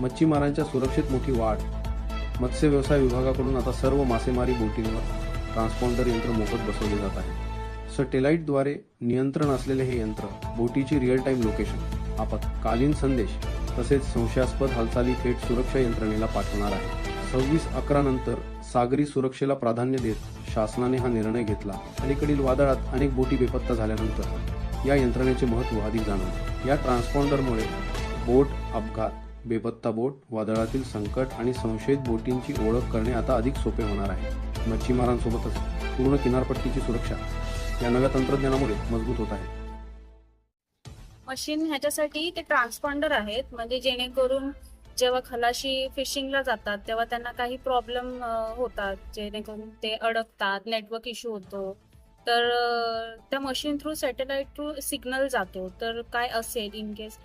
मच्छीमारांच्या सुरक्षेत मोठी वाढ. मत्स्य व्यवसाय विभागाकडून आता सर्व मासेमारी बोटींवर ट्रान्सपॉन्डर यंत्र मोफत बसवले जात आहे. सटेलाईटद्वारे नियंत्रण असलेले हे यंत्र बोटीची रिअल टाईम लोकेशन आपत्कालीन संदेश तसेच संशयास्पद हालचाली थेट सुरक्षा यंत्रणेला पाठवणार आहे. सव्वीस अकरा नंतर सागरी सुरक्षेला प्राधान्य देत शासनाने हा निर्णय घेतला. अलीकडील वादळात अनेक बोटी बेपत्ता झाल्यानंतर या यंत्रणेचे महत्त्व अधिक जाणवले. या ट्रान्सपॉन्डरमुळे बोट अपघात बेपत्ता बोट वादळातील संकट आणि संशयित बोटींची ओळख करणे आता अधिक सोपे होणार आहे. मच्छीमारांसोबतच पूर्ण किनारपट्टीची सुरक्षा या नव्या तंत्रज्ञानामुळे मजबूत होत आहे. मशीन ह्याच्यासाठी ते ट्रान्सपॉन्डर आहेत. म्हणजे जेणेकरून जेव्हा खलाशी फिशिंगला जातात तेव्हा त्यांना काही प्रॉब्लेम होतात. जेणेकरून ते अडकतात नेटवर्क इश्यू होतो. तर त्या machine through satellite through signal जातो. तर काय असेल इन केस?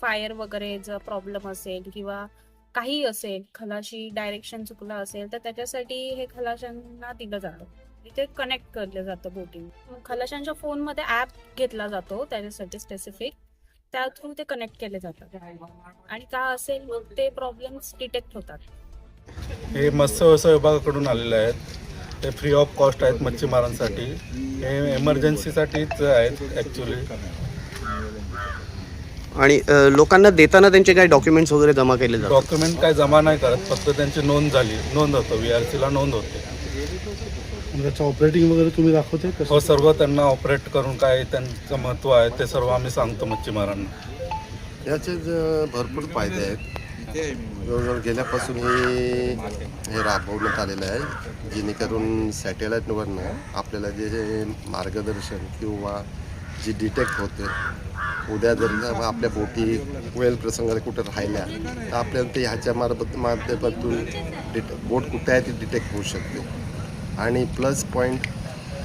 फायर वगैरे जर प्रॉब्लेम असेल किंवा काही असेल खलाशी डायरेक्शन चुकलं असेल तर त्याच्यासाठी हे खलाशांना दिलं जातं. तिथे कनेक्ट केलं जातं बोटिंग खलाशांच्या फोनमध्ये ॲप घेतला जातो त्याच्यासाठी स्पेसिफिक त्या थ्रू ते कनेक्ट केले जातात. आणि का असेल मग ते प्रॉब्लेम्स डिटेक्ट होतात. हे मत्स्य व्यवसाय विभागाकडून आलेले आहेत. ते फ्री ऑफ कॉस्ट आहेत मच्छीमारांसाठी. हे एमर्जन्सीसाठीच आहेत ॲक्च्युली आणि अ, लोकांना देताना त्यांचे काही डॉक्युमेंट्स वगैरे जमा केले जातात? डॉक्युमेंट काय जमा नाही करत फक्त त्यांची नोंद झाली नोंद होतं व्ही आर सीला नोंद होते. मग त्याचं ऑपरेटिंग वगैरे तुम्ही दाखवते कसं? हो सर्व त्यांना ऑपरेट करून काय त्यांचं महत्त्व आहे ते सर्व आम्ही सांगतो मच्छीमारांना याचे ज- भरपूर फायदे आहेत. जवळजवळ गेल्यापासून हे हे राबवण्यात आलेलं आहे जेणेकरून सॅटेलाईटवरनं आपल्याला जे हे मार्गदर्शन किंवा जी डिटेक्ट होते उद्या जर आपल्या बोटी वेल प्रसंगाला कुठं राहिल्या तर आपल्याला ते ह्याच्या मार्फत माध्यमातून डिटे बोट कुठे आहे ती डिटेक्ट होऊ शकते. आणि प्लस पॉईंट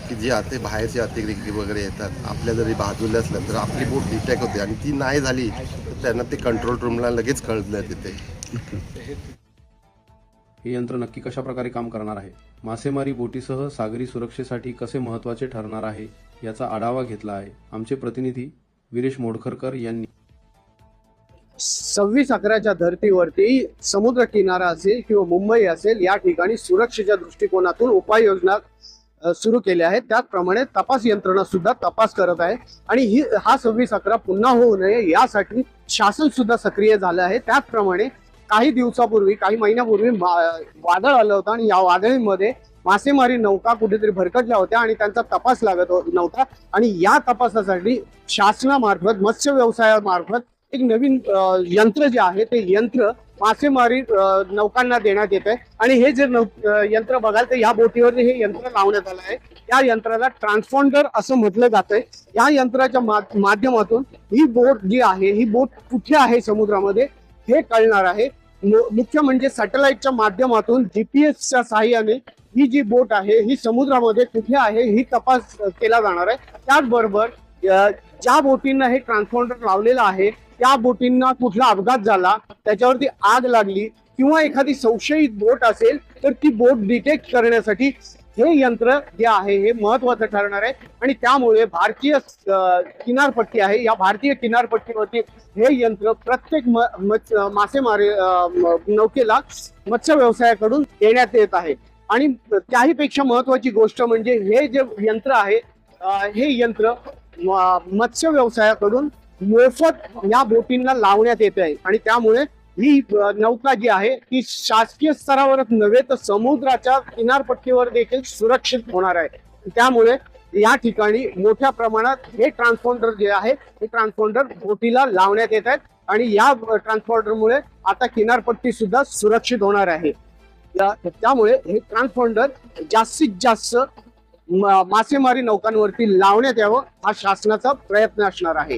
की जी आते बाहेरची अतिरेकी वगैरे येतात आपल्या जरी बाजूला असलं तर आपली बोट डिटेक्ट होते आणि ती नाही झाली तर त्यांना ते कंट्रोल रूमला लगेच कळलं तिथे. हे यंत्र नक्की कशा प्रकारे काम करणार आहे? मासेमारी बोटीसह सागरी सुरक्षेसाठी कसे महत्त्वाचे ठरणार आहे याचा आढावा घेतला आहे आमचे प्रतिनिधी विरेश मोडखरकर यांनी. सव्वीस अकराच्या धर्तीवरती समुद्र किनारा असेल किंवा मुंबई असेल या ठिकाणी सुरक्षेच्या दृष्टिकोनातून उपाययोजना सुरू केल्या आहेत. त्याचप्रमाणे तपास यंत्रणा सुद्धा तपास करत आहे. आणि ही हा सव्वीस अकरा पुन्हा होऊ नये यासाठी शासन सुद्धा सक्रिय झालं आहे. त्याचप्रमाणे काही दिवसापूर्वी काही महिन्यापूर्वी मा- वादळ आलं होतं आणि या वादळीमध्ये मासेमारी नौका कुठेतरी भरकटल्या होत्या आणि त्यांचा तपास लागत हो-, नव्हता. आणि या तपासासाठी शासनामार्फत मत्स्य व्यवसायामार्फत एक नवीन यंत्र जे आहे ते यंत्र मासेमारी नौकांना देण्यात येत आहे. आणि हे जे नौ यंत्र बघाल तर या बोटीवर हे यंत्र लावण्यात आलं आहे. या यंत्राला ट्रान्सपॉन्डर असं म्हटलं जातंय या यंत्राच्या मा- माध्यमातून ही बोट जी आहे ही बोट कुठे आहे समुद्रामध्ये हे कळणार आहे. मुख्य म्हणजे सॅटेलाइटच्या माध्यमातून जीपीएसच्या सहाय्याने ही जी बोट आहे ही समुद्रामध्ये कुठे आहे ही तपास केला जाणार आहे. त्याचबरोबर ज्या बोटींना हे ट्रान्सपॉन्डर लावलेलं आहे त्या बोटींना कुठला अपघात झाला त्याच्यावरती आग लागली किंवा एखादी संशयित बोट असेल तर ती बोट डिटेक्ट करण्यासाठी हे यंत्र जे आहे हे महत्वाचं ठरणार आहे. आणि त्यामुळे भारतीय किनारपट्टी आहे. या भारतीय किनारपट्टीवरती हे यंत्र प्रत्येक म- मासेमारी नौकेला मत्स्य व्यवसायाकडून देण्यात येत आहे. आणि त्याही पेक्षा महत्वाची गोष्ट म्हणजे हे जे यंत्र आहे हे यंत्र मत्स्य व्यवसायाकडून मोफत या बोटींना लावण्यात येत आहे. आणि त्यामुळे ही नौका जी आहे ती शासकीय स्तरावरच नव्हे तर समुद्राच्या किनारपट्टीवर देखील सुरक्षित होणार आहे. त्यामुळे या ठिकाणी मोठ्या प्रमाणात हे ट्रान्सपॉन्डर जे आहे हे ट्रान्सपॉन्डर बोटीला लावण्यात येत आहेत आणि या ट्रान्सपॉन्डरमुळे आता किनारपट्टी सुद्धा सुरक्षित होणार आहे. त्यामुळे हे ट्रान्सपॉन्डर जास्तीत जास्त मासेमारी नौकांवरती लावण्यात यावं हा शासनाचा प्रयत्न असणार आहे.